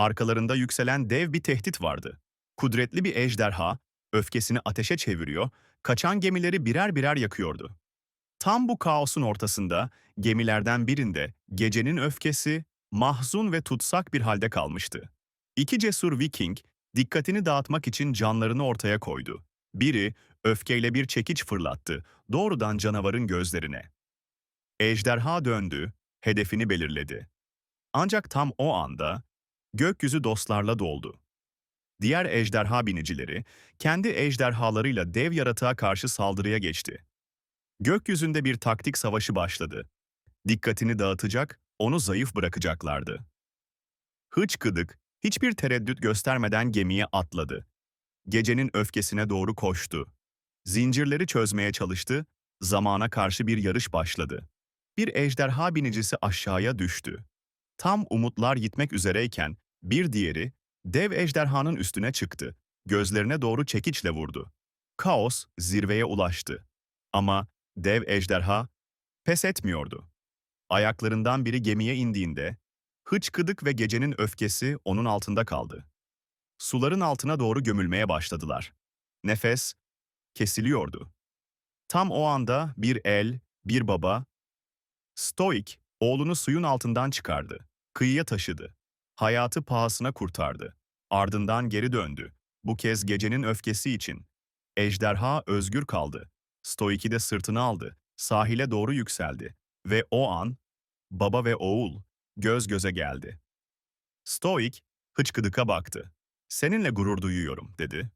Arkalarında yükselen dev bir tehdit vardı. Kudretli bir ejderha, öfkesini ateşe çeviriyor, kaçan gemileri birer birer yakıyordu. Tam bu kaosun ortasında gemilerden birinde gecenin öfkesi mahzun ve tutsak bir halde kalmıştı. İki cesur Viking dikkatini dağıtmak için canlarını ortaya koydu. Biri öfkeyle bir çekiç fırlattı, doğrudan canavarın gözlerine. Ejderha döndü, hedefini belirledi. Ancak tam o anda gökyüzü dostlarla doldu. Diğer ejderha binicileri kendi ejderhalarıyla dev yaratığa karşı saldırıya geçti. Gökyüzünde bir taktik savaşı başladı. Dikkatini dağıtacak, onu zayıf bırakacaklardı. Hıçkıdık hiçbir tereddüt göstermeden gemiye atladı. Gecenin öfkesine doğru koştu. Zincirleri çözmeye çalıştı, zamana karşı bir yarış başladı. Bir ejderha binicisi aşağıya düştü. Tam umutlar gitmek üzereyken bir diğeri dev ejderhanın üstüne çıktı. Gözlerine doğru çekiçle vurdu. Kaos zirveye ulaştı. Ama dev ejderha pes etmiyordu. Ayaklarından biri gemiye indiğinde hıçkıdık ve gecenin öfkesi onun altında kaldı. Suların altına doğru gömülmeye başladılar. Nefes kesiliyordu. Tam o anda bir el, bir baba, Stoik, oğlunu suyun altından çıkardı. Kıyıya taşıdı. Hayatı pahasına kurtardı. Ardından geri döndü. Bu kez gecenin öfkesi için. Ejderha özgür kaldı. Stoik'i de sırtına aldı. Sahile doğru yükseldi. Ve o an, baba ve oğul göz göze geldi. Stoik, hıçkıdıka baktı. Seninle gurur duyuyorum, dedi.